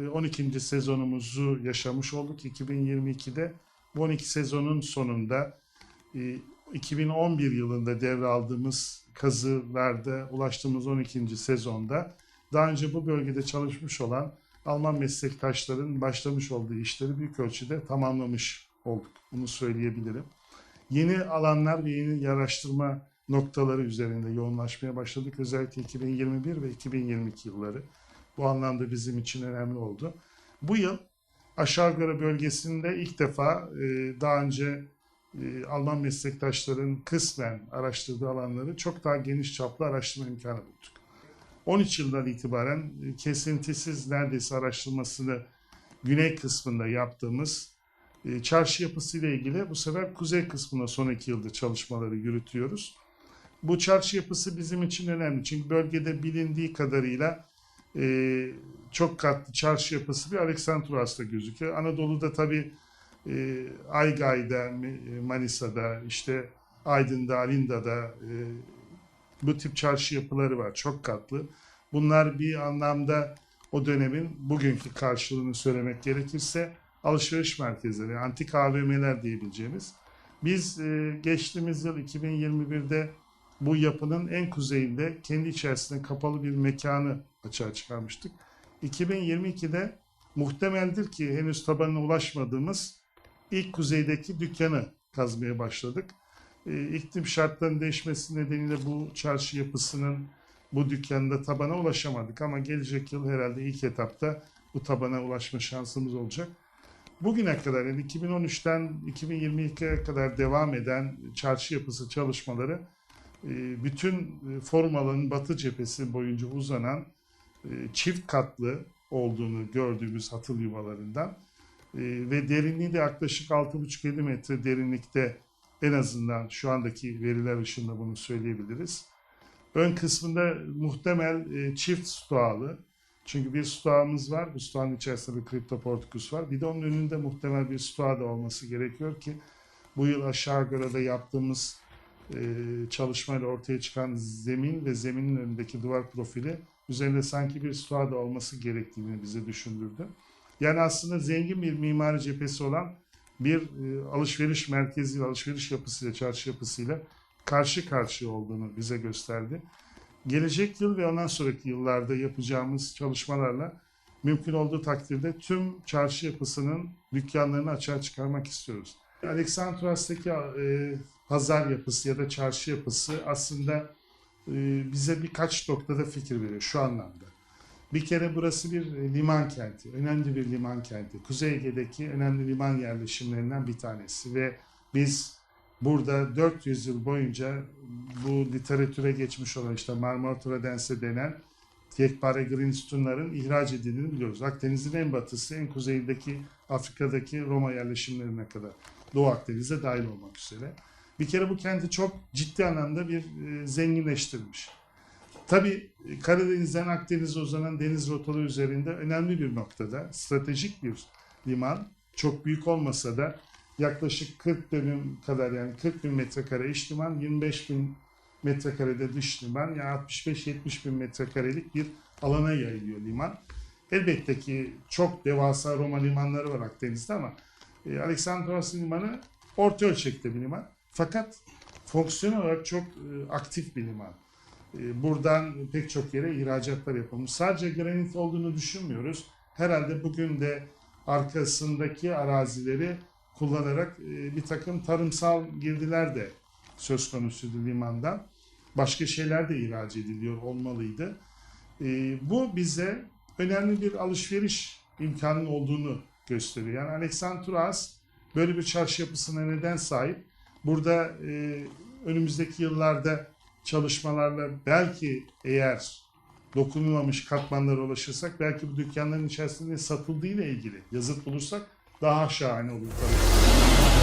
e, 12. sezonumuzu yaşamış olduk 2022'de. Bu 12 sezonun sonunda e, 2011 yılında devraldığımız kazılarda ulaştığımız 12. sezonda daha önce bu bölgede çalışmış olan Alman meslektaşların başlamış olduğu işleri büyük ölçüde tamamlamış olduk. Bunu söyleyebilirim. Yeni alanlar ve yeni araştırma noktaları üzerinde yoğunlaşmaya başladık. Özellikle 2021 ve 2022 yılları. Bu anlamda bizim için önemli oldu. Bu yıl Aşağıgara bölgesinde ilk defa e, daha önce e, Alman meslektaşların kısmen araştırdığı alanları çok daha geniş çaplı araştırma imkanı bulduk. 13 yıldan itibaren e, kesintisiz neredeyse araştırmasını güney kısmında yaptığımız e, çarşı yapısıyla ilgili bu sefer kuzey kısmına son iki yıldır çalışmaları yürütüyoruz. Bu çarşı yapısı bizim için önemli çünkü bölgede bilindiği kadarıyla e, çok katlı çarşı yapısı bir Aleksandros'ta gözüküyor. Anadolu'da tabii e, Aygay'da, Manisa'da, işte Aydın'da, Alinda'da e, bu tip çarşı yapıları var. Çok katlı. Bunlar bir anlamda o dönemin bugünkü karşılığını söylemek gerekirse alışveriş merkezleri, antik AVM'ler diyebileceğimiz. Biz e, geçtiğimiz yıl 2021'de bu yapının en kuzeyinde kendi içerisinde kapalı bir mekanı açığa çıkarmıştık. 2022'de muhtemeldir ki henüz tabanına ulaşmadığımız ilk kuzeydeki dükkanı kazmaya başladık. E, iklim şartlarının değişmesi nedeniyle bu çarşı yapısının bu dükkanda tabana ulaşamadık ama gelecek yıl herhalde ilk etapta bu tabana ulaşma şansımız olacak. Bugüne kadar yani 2013'ten 2022'ye kadar devam eden çarşı yapısı çalışmaları bütün e, forum alanının batı cephesi boyunca uzanan e, çift katlı olduğunu gördüğümüz hatıl yuvalarından e, ve derinliği de yaklaşık 6,5-7 metre derinlikte en azından şu andaki veriler ışığında bunu söyleyebiliriz. Ön kısmında muhtemel e, çift stoğalı. Çünkü bir stoğamız var. Bu stoğanın içerisinde bir kriptoportikus var. Bir de onun önünde muhtemel bir stoğa da olması gerekiyor ki bu yıl aşağı göre de yaptığımız e, çalışmayla ortaya çıkan zemin ve zeminin önündeki duvar profili üzerinde sanki bir stoğa da olması gerektiğini bize düşündürdü. Yani aslında zengin bir mimari cephesi olan bir e, alışveriş merkezi, alışveriş yapısıyla, çarşı yapısıyla karşı karşıya olduğunu bize gösterdi. Gelecek yıl ve ondan sonraki yıllarda yapacağımız çalışmalarla mümkün olduğu takdirde tüm çarşı yapısının dükkanlarını açığa çıkarmak istiyoruz. Aleksandros'taki e, pazar yapısı ya da çarşı yapısı aslında e, bize birkaç noktada fikir veriyor şu anlamda. Bir kere burası bir liman kenti, önemli bir liman kenti. Kuzey Ege'deki önemli liman yerleşimlerinden bir tanesi ve biz burada 400 yıl boyunca bu literatüre geçmiş olan işte Marmara Tradense denen yekpare green sütunların ihraç edildiğini biliyoruz. Akdeniz'in en batısı, en kuzeyindeki Afrika'daki Roma yerleşimlerine kadar. Doğu Akdeniz'e dahil olmak üzere. Bir kere bu kenti çok ciddi anlamda bir e, zenginleştirmiş. Tabii e, Karadeniz'den Akdeniz'e uzanan deniz rotaları üzerinde önemli bir noktada stratejik bir liman. Çok büyük olmasa da yaklaşık 40 dönüm kadar yani 40 bin metrekare iç liman, 25 bin metrekarede dış liman yani 65-70 bin metrekarelik bir alana yayılıyor liman. Elbette ki çok devasa Roma limanları var Akdeniz'de ama e, Aleksandros limanı orta ölçekte bir liman. Fakat fonksiyon olarak çok e, aktif bir liman. E, buradan pek çok yere ihracatlar yapılmış. Sadece granit olduğunu düşünmüyoruz. Herhalde bugün de arkasındaki arazileri kullanarak e, bir takım tarımsal girdiler de söz konusuydu limandan. Başka şeyler de ihraç ediliyor olmalıydı. Bu bize önemli bir alışveriş imkanının olduğunu gösteriyor. Yani Aleksandros böyle bir çarşı yapısına neden sahip? Burada e, önümüzdeki yıllarda çalışmalarla belki eğer dokunulmamış katmanlara ulaşırsak belki bu dükkanların içerisinde satıldığıyla ilgili yazıt bulursak daha şahane olur tabii.